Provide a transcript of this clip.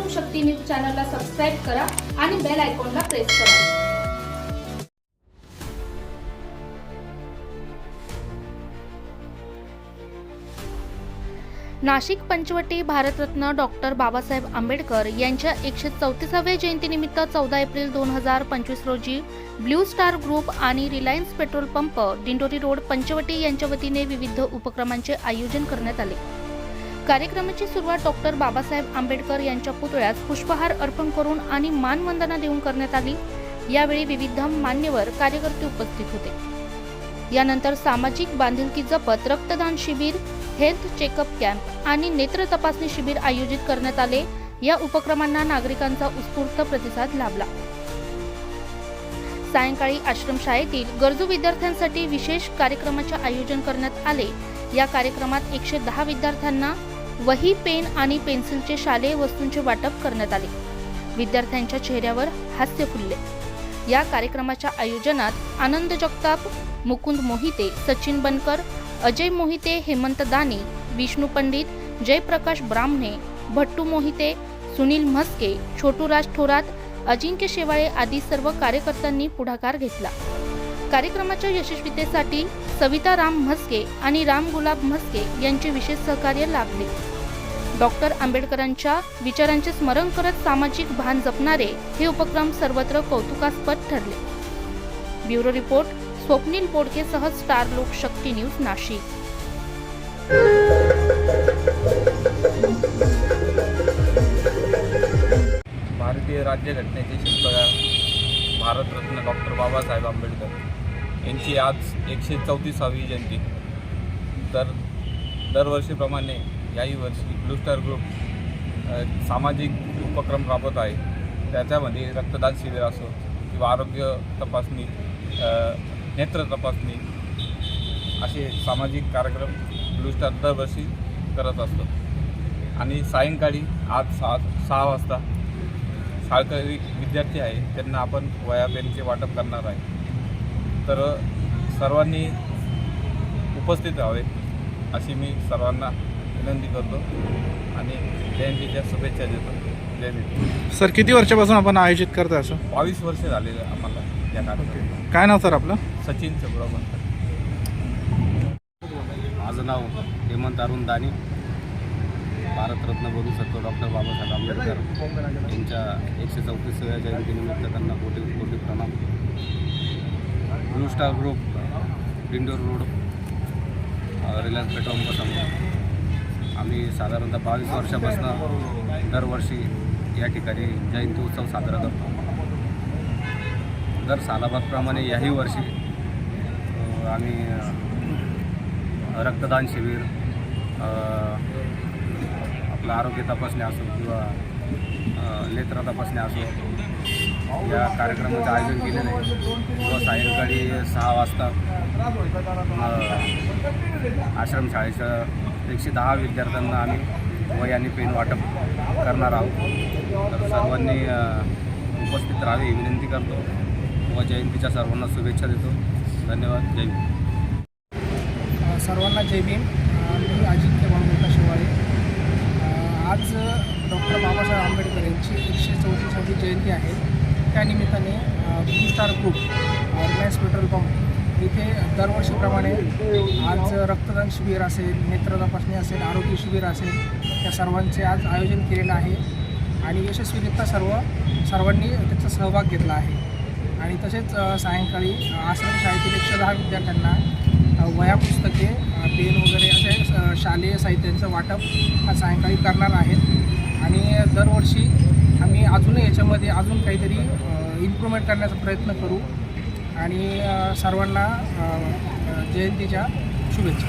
चॅनलला सबस्क्राईब करा आणि बेल आयकॉनला प्रेस करा. नाशिक पंचवटी भारतरत्न डॉक्टर बाबासाहेब आंबेडकर यांच्या एकशे चौतीसाव्या जयंतीनिमित्त चौदा एप्रिल दोन हजार पंचवीस रोजी ब्ल्यू स्टार ग्रुप आणि Reliance petrol pump Dindori road Panchavati यांच्या वतीने विविध उपक्रमांचे आयोजन करण्यात आले. कार्यक्रमाची सुरुवात डॉक्टर बाबासाहेब आंबेडकर यांच्या पुतळ्यास पुष्पहार अर्पण करून आणि मानवंदना देऊन करण्यात आली. यावेळी विविध मान्यवर कार्यकर्ते उपस्थित होते. यानंतर सामाजिक बांधिलकी जपत रक्तदान शिबिर हेल्थ चेकअप कॅम्प आणि नेत्र तपासणी शिबिर आयोजित करण्यात आले. या उपक्रमांना नागरिकांचा उत्स्फूर्त प्रतिसाद लाभला. सायंकाळी आश्रमशाळेतील गरजू विद्यार्थ्यांसाठी विशेष कार्यक्रमाचे आयोजन करण्यात आले. या कार्यक्रमात एकशे दहा विद्यार्थ्यांना वही पेन आणि पेन्सिलचे शालेय वस्तूंचे वाटप करण्यात आले. विद्यार्थ्यांच्या चेहऱ्यावर हास्य फुलले. या कार्यक्रमाच्या आयोजनात आनंद जगताप मुकुंद मोहिते सचिन बनकर अजय मोहिते हेमंत दाने विष्णू पंडित जयप्रकाश ब्राह्मणे भट्टू मोहिते सुनील म्हस्के छोटूराज थोरात अजिंक्य शेवाळे आदी सर्व कार्यकर्त्यांनी पुढाकार घेतला. कार्यक्रमाच्या यशस्वीतेसाठी सविता राम म्हस्के आणि राम गुलाब म्हस्के यांचे विशेष सहकार्य लाभले. डॉक्टर आंबेडकरांच्या विचारांचे स्मरण करत सामाजिक भान जपणारे हे उपक्रम सर्वत्र कौतुकास्पद ठरले. ब्युरो रिपोर्ट स्वप्नील बोडकेसह स्टार लोकशक्ती न्यूज नाशिक. भारतीय राज्यघटनेचे शिल्पकार भारतरत्न डॉक्टर बाबासाहेब आंबेडकर यांची आज एकशे चौतीसावी जयंती. तर दरवर्षीप्रमाणे याही वर्षी ब्लू स्टार ग्रुप सामाजिक उपक्रम राबवत आहे. त्याच्यामध्ये रक्तदान शिबिर असो किंवा आरोग्य तपासणी नेत्र तपासणी असे सामाजिक कार्यक्रम ब्लू स्टार दरवर्षी करत असतो. आणि सायंकाळी आज सहा सहा वाजता शाळकरी विद्यार्थी आहे त्यांना आपण वया पेनचे वाटप करणार आहे. तर सर्वांनी उपस्थित राहावे अशी मी सर्वांना विनंती करतो आणि जयंतीच्या शुभेच्छा देतो. जय भीम. सर किती वर्षापासून आपण आयोजित करता असं बावीस वर्ष झालेले आम्हाला या कार्यक्रमात. काय नाव सर आपलं? सचिन चब्राव म्हणतात माझं नाव हेमंत अरुण दानी. भारतरत्न बोलू शकतो डॉक्टर बाबासाहेब आंबेडकर यांच्या एकशे चौतीसव्या जयंतीनिमित्त त्यांना कोटी कोटी प्रणाम. Blue Star group Indore road Reliance petrol आम्ही साधारणतः बावीस वर्षापासून दरवर्षी या ठिकाणी जयंती उत्सव साजरा करतो. दर सालाबादप्रमाणे याही वर्षी आम्ही रक्तदान शिबिर आपलं आरोग्य तपासणे असो किंवा नेत्र तपासणे असो या कार्यक्रमाचं आयोजन केलेलं आहे. किंवा सायंकाळी सहा वाजता आश्रमशाळेच्या एकशे दहा विद्यार्थ्यांना आम्ही वय आणि पेन वाटप करणार आहोत. तर सर्वांनी उपस्थित राहावे ही विनंती करतो. व जयंतीच्या सर्वांना शुभेच्छा देतो. धन्यवाद. जय भीम सर्वांना जय भीम. मी बाळगोटा शिवाळे अ, आज डॉक्टर बाबासाहेब आंबेडकर यांची एकशे चौतीसावी जयंती आहे. त्यानिमित्ताने Blue Star group Reliance petrol pump इथे दरवर्षीप्रमाणे आज रक्तदान शिबिर असेल नेत्र तपासणी असेल आरोग्य शिबिर असेल या सर्वांचे आज आयोजन केलेलं आहे. आणि यशस्वीरित्या सर्व सर्वांनी त्याचा सहभाग घेतला आहे. आणि तसेच सायंकाळी अ, आश्रमशाळेतील एकशे दहा विद्यार्थ्यांना वया वह्या पुस्तके पेन वगैरे असे शालेय साहित्यांचं वाटप हा सायंकाळी करणार आहेत. आणि दरवर्षी आम्ही अजूनही याच्यामध्ये अजून काहीतरी इम्प्रूव्हमेंट करण्याचा प्रयत्न करू आणि सर्वांना जयंतीच्या शुभेच्छा.